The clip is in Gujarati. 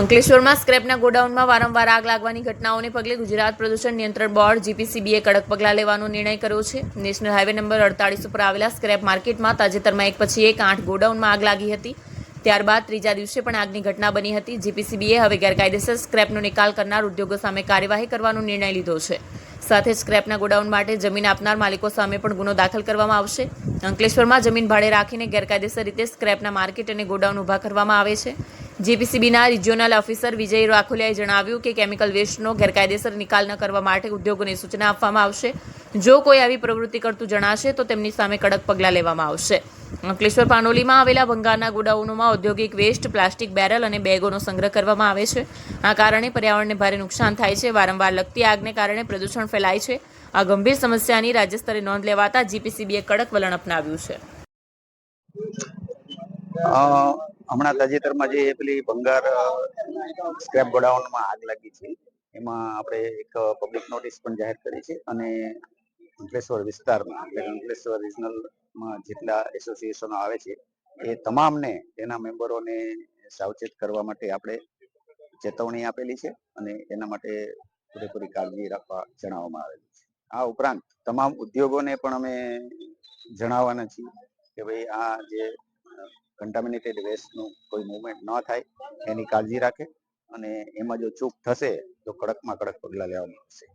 અંકલેશ્વરમાં સ્ક્રેપના ગોડાઉનમાં વારંવાર આગ લાગવાની ઘટનાઓને પગલે ગુજરાત પ્રદૂષણ નિયંત્રણ બોર્ડ, જીપીસીબીએ કડક પગલાં લેવાનો નિર્ણય કર્યો છે. નેશનલ હાઈવે નંબર અડતાળીસ ઉપર આવેલા સ્ક્રેપ માર્કેટમાં તાજેતરમાં એક પછી એક આઠ ગોડાઉનમાં આગ લાગી હતી. ત્યારબાદ ત્રીજા દિવસે પણ આગની ઘટના બની હતી. જીપીસીબીએ હવે ગેરકાયદેસર સ્ક્રેપનો નિકાલ કરનાર ઉદ્યોગો સામે કાર્યવાહી કરવાનો નિર્ણય લીધો છે. સાથે સ્ક્રેપના ગોડાઉન માટે જમીન આપનાર માલિકો સામે પણ ગુનો દાખલ કરવામાં આવશે. અંકલેશ્વરમાં જમીન ભાડે રાખીને ગેરકાયદેસર રીતે સ્ક્રેપના માર્કેટ અને ગોડાઉન ઊભા કરવામાં આવે છે. જીપીસીબીના રિજિયોનલ ઓફિસર વિજય રાખોલિયાએ જણાવ્યું કે કેમિકલ વેસ્ટનો ગેરકાયદેસર નિકાલ ન કરવા માટે ઉદ્યોગોને સૂચના આપવામાં આવશે. જો કોઈ આવી પ્રવૃત્તિ કરતું જણાશે, તો તેમની સામે કડક પગલાં લેવામાં આવશે. અંકલેશ્વર પાનોલીમાં આવેલા ભંગારના ગોડાઉનોમાં ઔદ્યોગિક વેસ્ટ, પ્લાસ્ટિક બેરલ અને બેગોનો સંગ્રહ કરવામાં આવે છે. આ કારણે પર્યાવરણને ભારે નુકસાન થાય છે. વારંવાર લગતી આગને કારણે પ્રદૂષણ ફેલાય છે. આ ગંભીર સમસ્યાની રાજ્ય સ્તરે નોંધ લેવાતા જીપીસીબીએ કડક વલણ અપનાવ્યું છે. હમણાં તાજેતરમાં જે પેલી ભંગાર સ્ક્રેપ ગોડાઉનમાં આગ લાગી છે, એમાં આપણે એક પબ્લિક નોટિસ પણ જાહેર કરી છે અને અંકલેશ્વર વિસ્તારમાં, એટલે અંકલેશ્વર રિજનલમાં જેટલા એસોસિએશનો આવે છે, એ તમામને તેના મેમ્બરોને સાવચેત કરવા માટે આપણે ચેતવણી આપેલી છે અને એના માટે પૂરેપૂરી કાળજી રાખવા જણાવવામાં આવેલી છે. આ ઉપરાંત તમામ ઉદ્યોગોને પણ અમે જણાવવાના છીએ કે ભાઈ આ જે કન્ટામિનેટેડ વેસ્ટનું કોઈ મુવમેન્ટ ન થાય, એની કાળજી રાખે અને એમાં જો ચૂક થશે તો કડકમાં કડક પગલાં લેવામાં આવશે